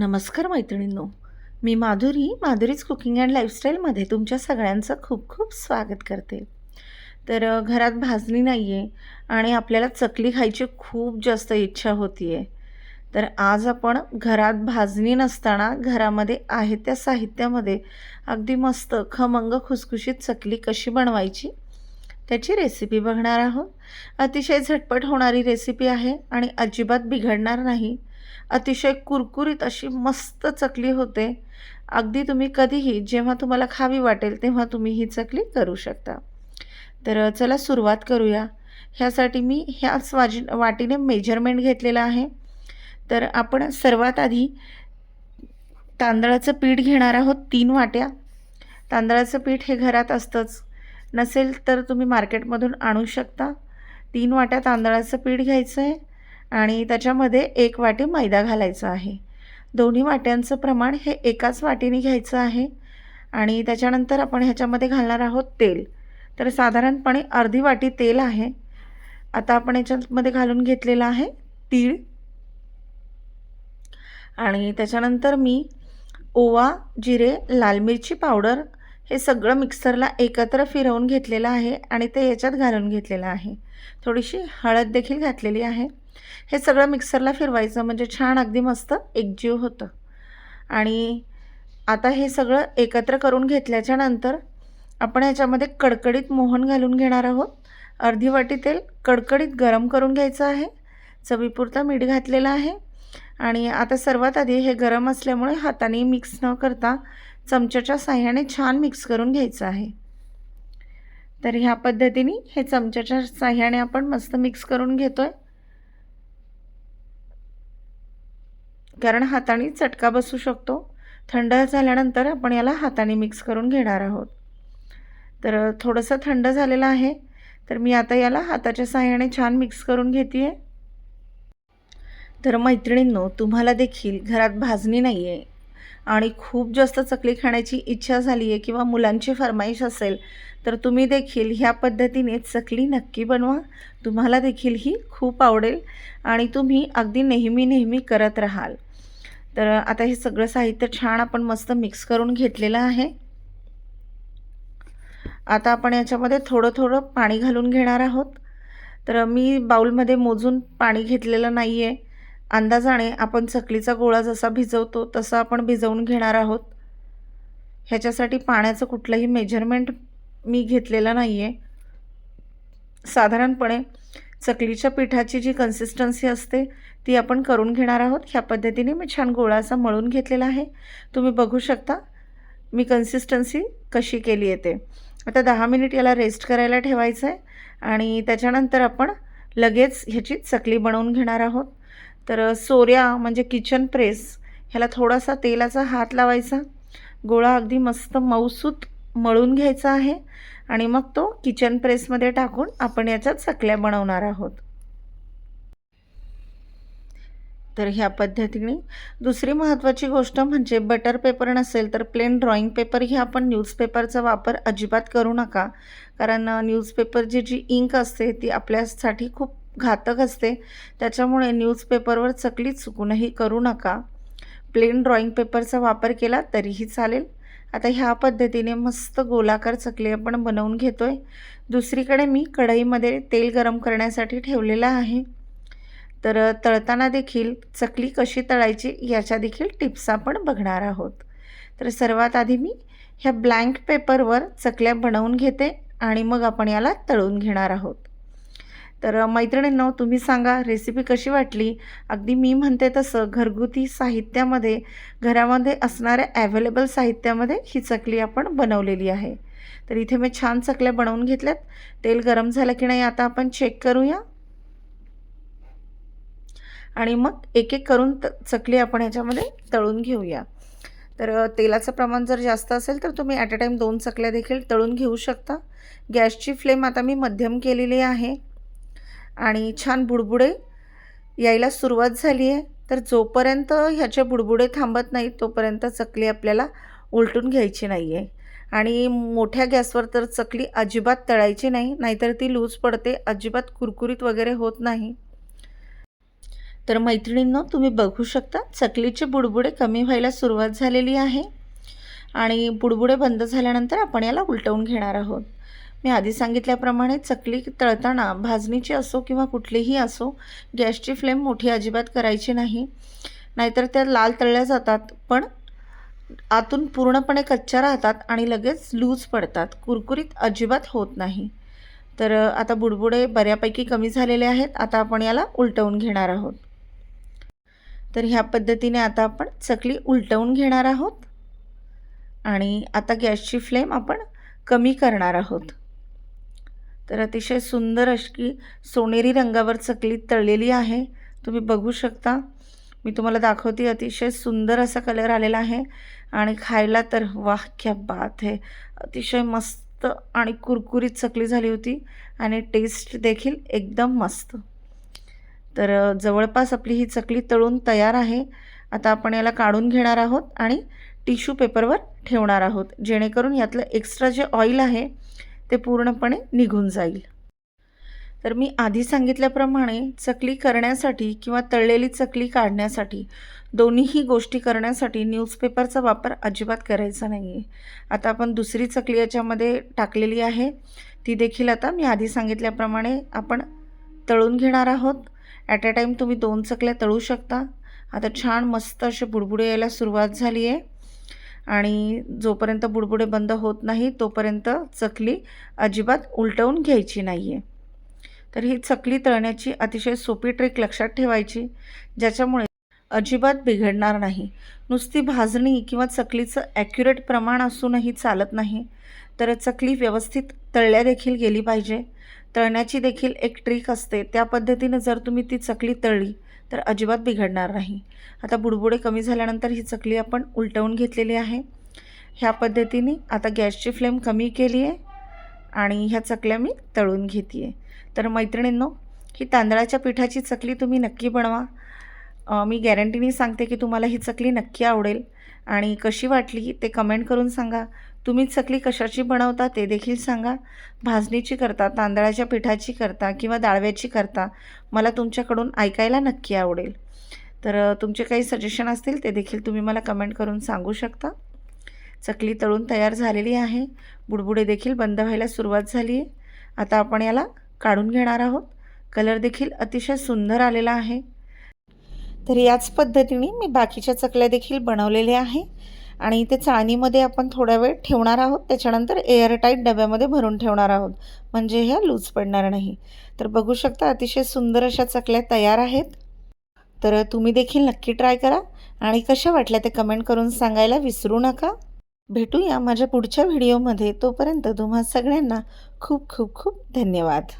नमस्कार मैत्रिणींनो. मी माधुरी माधुरीज कुकिंग अँड लाईफस्टाईलमध्ये तुमच्या सगळ्यांचं खूप खूप स्वागत करते. तर घरात भाजणी नाही आहे आणि आपल्याला चकली खायची खूप जास्त इच्छा होती आहे तर आज आपण घरात भाजणी नसताना घरामध्ये आहे त्या साहित्यामध्ये अगदी मस्त खमंग खुसखुशीत चकली कशी बनवायची त्याची रेसिपी बघणार आहोत. अतिशय झटपट होणारी रेसिपी आहे आणि अजिबात बिघडणार नाही. अतिशय कुरकुरीत अशी मस्त चकली होते. अगदी तुम्ही कधीही जेव्हा तुम्हाला खावी वाटेल तेव्हा तुम्ही ही चकली करू शकता. तर चला सुरुवात करूया. ह्यासाठी मी ह्याच वाजी वाटीने मेजरमेंट घेतलेलं आहे. तर आपण सर्वात आधी तांदळाचं पीठ घेणार आहोत तीन वाट्या. तांदळाचं पीठ हे घरात असतंच. नसेल तर तुम्ही मार्केटमधून आणू शकता. तीन वाट्या तांदळाचं पीठ घ्यायचं आहे आणि त्याच्यामध्ये एक वाटी मैदा घालायचा आहे. दोन्ही वाट्यांचं प्रमाण हे एकाच वाटीने घ्यायचं आहे आणि त्याच्यानंतर आपण ह्याच्यामध्ये घालणार आहोत तेल. तर साधारणपणे अर्धी वाटी तेल आहे. आता आपण याच्यामध्ये घालून घेतलेलं आहे तीळ. आणि त्याच्यानंतर मी ओवा जिरे लाल मिरची पावडर हे सगळं मिक्सरला एकत्र फिरवून घेतलेलं आहे आणि ते याच्यात घालून घेतलेलं आहे. थोडीशी हळद देखील घातलेली आहे. हे सगळं मिक्सरला फिरवायचं म्हणजे छान अगदी मस्त एकजीव होतं. आणि आता हे सगळं एकत्र करून घेतल्याच्या नंतर आपण ह्याच्यामध्ये कडकडीत मोहन घालून घेणार आहोत. अर्धी वाटी तेल कडकडीत गरम करून घ्यायचं आहे. चवीपुरता मीठ घातलेलं आहे. आणि आता सर्वात आधी हे गरम असल्यामुळे हाताने मिक्स न करता चमच्याच्या साह्याने छान मिक्स करून घ्यायचं आहे. तर ह्या पद्धतीने हे चमच्याच्या साह्याने आपण मस्त मिक्स करून घेतो आहे कारण हाताने चटका बसू शकतो. थंड झाल्यानंतर आपण याला हाताने मिक्स करून घेणार आहोत. तर थोडंसं थंड झालेलं आहे. तर मी आता याला हाताच्या साह्याने छान मिक्स करून घेते आहे तर मैत्रिणींनो तुम्हाला देखील घरात भाजणी नाही आहे आणि खूप जास्त चकली खाण्याची इच्छा झाली आहे किंवा मुलांची फरमाईश असेल तर तुम्ही देखील ह्या पद्धतीने चकली नक्की बनवा. तुम्हाला देखील ही खूप आवडेल आणि तुम्ही अगदी नेहमी नेहमी करत राहाल. तर आता हे सगळं साहित्य छान आपण मस्त मिक्स करून घेतलेलं आहे. आता आपण याच्यामध्ये थोडं थोडं पाणी घालून घेणार आहोत. तर मी बाऊलमध्ये मोजून पाणी घेतलेलं नाही आहे अंदाजाने आपण चकलीचा गोळा जसा भिजवतो तसं आपण भिजवून घेणार आहोत. ह्याच्यासाठी पाण्याचं कुठलंही मेजरमेंट मी घेतलेलं नाही आहे साधारणपणे चकलीच्या पिठाची जी कन्सिस्टन्सी असते ती आपण करून घेणार आहोत. ह्या पद्धतीने मी छान गोळा असा मळून घेतलेला आहे. तुम्ही बघू शकता मी कन्सिस्टन्सी कशी केली आहे ते. आता दहा मिनिट याला रेस्ट करायला ठेवायचं आहे आणि त्याच्यानंतर आपण लगेच ह्याची चकली बनवून घेणार आहोत. तर सोऱ्या म्हणजे किचन प्रेस ह्याला थोडासा तेलाचा हात लावायचा. गोळा अगदी मस्त मऊसूत मळून घ्यायचा आहे आणि मग तो किचन प्रेसमध्ये टाकून आपण याच्यात चकल्या बनवणार आहोत. तर ह्या पद्धतीने. दुसरी महत्त्वाची गोष्ट म्हणजे बटर पेपर नसेल तर प्लेन ड्रॉइंग पेपर ही आपण न्यूजपेपरचा वापर अजिबात करू नका. कारण न्यूजपेपरची जी इंक असते ती आपल्यासाठी खूप घातक असते. त्याच्यामुळे न्यूजपेपरवर चकली चुकूनही करू नका. प्लेन ड्रॉइंग पेपरचा वापर केला तरीही चालेल. आता ह्या पद्धतीने मस्त गोलाकार चकली आपण बनवून घेतो आहे दुसरीकडे मी कढईमध्ये तेल गरम करण्यासाठी ठेवलेलं आहे. तर तळताना देखील चकली कशी तळायची याच्या देखील टिप्स आपण बघणार आहोत. तर सर्वात आधी मी ह्या ब्लँक पेपरवर चकल्या बनवून घेते आणि मग आपण याला तळून घेणार आहोत. तर मैत्रिणींनो तुम्ही सांगा रेसिपी कशी वाटली? अगदी मी म्हणते तसं घरगुती साहित्यामध्ये घरामध्ये असणाऱ्या ॲव्हेलेबल साहित्यामध्ये ही चकली आपण बनवलेली आहे. तर इथे मी छान चकल्या बनवून घेतल्यात. तेल गरम झालं की नाही आता आपण चेक करूया. आणि मग एक एक करून त चकली आपण ह्याच्यामध्ये तळून घेऊया. तर तेलाचं प्रमाण जर जास्त असेल तर तुम्ही ॲट अ टाईम दोन चकल्या देखील तळून घेऊ शकता. गॅसची फ्लेम आता मी मध्यम केलेली आहे. आणि छान बुडबुडे यायला सुरुवात झाली आहे. तर जोपर्यंत ह्याचे बुडबुडे थांबत नाहीत तोपर्यंत चकली आपल्याला उलटून घ्यायची नाही आहे आणि मोठ्या गॅसवर तर चकली अजिबात तळायची नाही नाहीतर ती लूज पडते अजिबात कुरकुरीत वगैरे होत नाही. तर मैत्रिणींनो तुम्ही बघू शकता चकलीचे बुडबुडे कमी व्हायला सुरुवात झालेली आहे आणि बुडबुडे बंद झाल्यानंतर आपण याला उलटवून घेणार आहोत. मी आधी सांगितल्याप्रमाणे चकली तळताना भाजणीची असो किंवा कुठलीही असो गॅसची फ्लेम मोठी अजिबात करायची नाही. नाहीतर त्या लाल तळल्या जातात पण आतून पूर्णपणे कच्च्या राहतात आणि लगेच लूज पडतात. कुरकुरीत अजिबात होत नाही. तर आता बुडबुडे बऱ्यापैकी कमी झालेले आहेत. आता आपण याला उलटवून घेणार आहोत. तर ह्या पद्धतीने आता आपण चकली उलटवून घेणार आहोत. आणि आता गॅसची फ्लेम आपण कमी करणार आहोत. तर अतिशय सुंदर अशी सोनेरी रंगावर चकली तळलेली आहे. तुम्ही बघू शकता. मी तुम्हाला दाखवते अतिशय सुंदर असा कलर आलेला आहे. आणि खायला तर वाह क्या बात आहे अतिशय मस्त आणि कुरकुरीत चकली झाली होती. आणि टेस्ट देखील एकदम मस्त. तर जवळपास आपली ही चकली तळून तयार आहे. आता आपण याला काढून घेणार आहोत आणि टिश्यू पेपरवर ठेवणार आहोत. जेणेकरून यातलं एक्स्ट्रा जे ऑइल आहे ते पूर्णपणे निघून जाईल. तर मी आधी सांगितल्याप्रमाणे चकली करण्यासाठी किंवा तळलेली चकली काढण्यासाठी दोन्हीही गोष्टी करण्यासाठी न्यूजपेपरचा वापर अजिबात करायचा नाही आहे आता आपण दुसरी चकली याच्यामध्ये टाकलेली आहे. ती देखील आता मी आधी सांगितल्याप्रमाणे आपण तळून घेणार आहोत. ॲट अ टाईम तुम्ही दोन चकल्या तळू शकता. आता छान मस्त असे बुडबुडे यायला सुरुवात झाली आहे. आणि जोपर्यंत बुडबुडे बंद होत नाही तोपर्यंत चकली अजिबात उलटवून घ्यायची नाही आहे तर ही चकली तळण्याची अतिशय सोपी ट्रिक लक्षात ठेवायची ज्याच्यामुळे अजिबात बिघडणार नाही. नुसती भाजणी किंवा चकलीचं ॲक्युरेट प्रमाण असूनही चालत नाही. तर चकली व्यवस्थित तळल्या देखील गेली पाहिजे. तळण्याची देखील एक ट्रिक असते. त्या पद्धतीने जर तुम्ही ती चकली तळली तर अजिबात बिघडणार नाही. आता बुडबुडे कमी झाल्यानंतर ही चकली आपण उलटवून घेतलेली आहे. ह्या पद्धतीने आता गॅसची फ्लेम कमी केली आहे आणि ह्या चकल्या मी तळून घेते आहे तर मैत्रिणींनो ही तांदळाच्या पिठाची चकली तुम्ही नक्की बनवा. मी गॅरंटीने सांगते की तुम्हाला ही चकली नक्की आवडेल. आणि कशी वाटली ते कमेंट करून सांगा. तुम्ही चकली कशाची बनवता ते देखील सांगा. भाजणीची करता तांदळाच्या पिठाची करता किंवा डाळव्याची करता मला तुमच्याकडून ऐकायला नक्की आवडेल. तर तुमचे काही सजेशन असतील ते देखील तुम्ही मला कमेंट करून सांगू शकता. चकली तळून तयार झालेली आहे. बुडबुडे देखील बंद व्हायला सुरुवात झाली आहे. आता आपण याला काढून घेणार आहोत. कलर देखील अतिशय सुंदर आलेला आहे. तर याच पद्धतीने मी बाकीच्या चकल्या देखील बनवलेल्या आहे. आणि ते चाळणीमध्ये आपण थोडा वेळ ठेवणार आहोत. त्याच्यानंतर एअरटाईट डब्यामध्ये भरून ठेवणार आहोत. म्हणजे ह्या लूज पडणार नाही. तर बघू शकता अतिशय सुंदर अशा चकल्या तयार आहेत. तर तुम्ही देखील नक्की ट्राय करा. आणि कशा वाटल्या ते कमेंट करून सांगायला विसरू नका. भेटूया माझ्या पुढच्या व्हिडिओमध्ये तोपर्यंत तुम्हा सगळ्यांना खूप खूप खूप धन्यवाद.